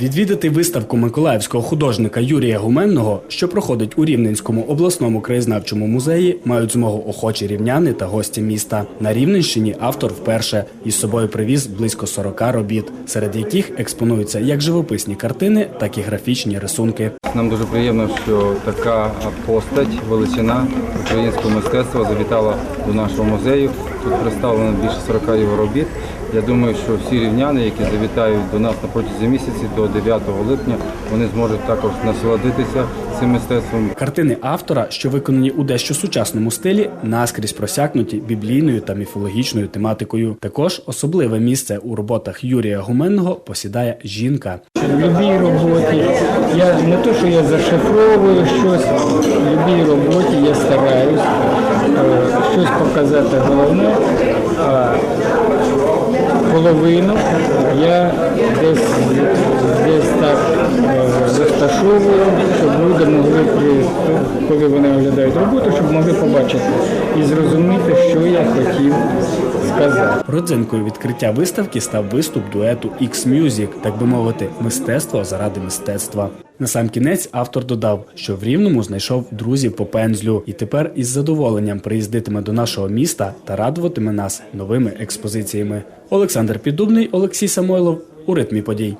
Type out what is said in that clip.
Відвідати виставку миколаївського художника Юрія Гуменного, що проходить у Рівненському обласному краєзнавчому музеї, мають змогу охочі рівняни та гості міста. На Рівненщині автор вперше із собою привіз близько 40 робіт, серед яких експонуються як живописні картини, так і графічні рисунки. Нам дуже приємно, що така постать, величина українського мистецтва завітала до нашого музею. Тут представлено більше 40 його робіт. Я думаю, що всі рівняни, які завітають до нас на протязі місяці до 9 липня, вони зможуть також насолодитися цим мистецтвом. Картини автора, що виконані у дещо сучасному стилі, наскрізь просякнуті біблійною та міфологічною тематикою. Також особливе місце у роботах Юрія Гуменного посідає жінка. В любій роботі я не то, що я зашифровую щось, в любій роботі я стараюсь щось показати головне, половину я десь, десь так е, розташовую, щоб люди могли, коли вони оглядають роботу, щоб могли побачити і зрозуміти, що я хотів сказати. Родзинкою відкриття виставки став виступ дуету X-Music, так би мовити, мистецтво заради мистецтва. На сам кінець автор додав, що в Рівному знайшов друзів по пензлю і тепер із задоволенням приїздитиме до нашого міста та радуватиме нас новими експозиціями. Олександр Піддубний, Олексій Самойлов у ритмі подій.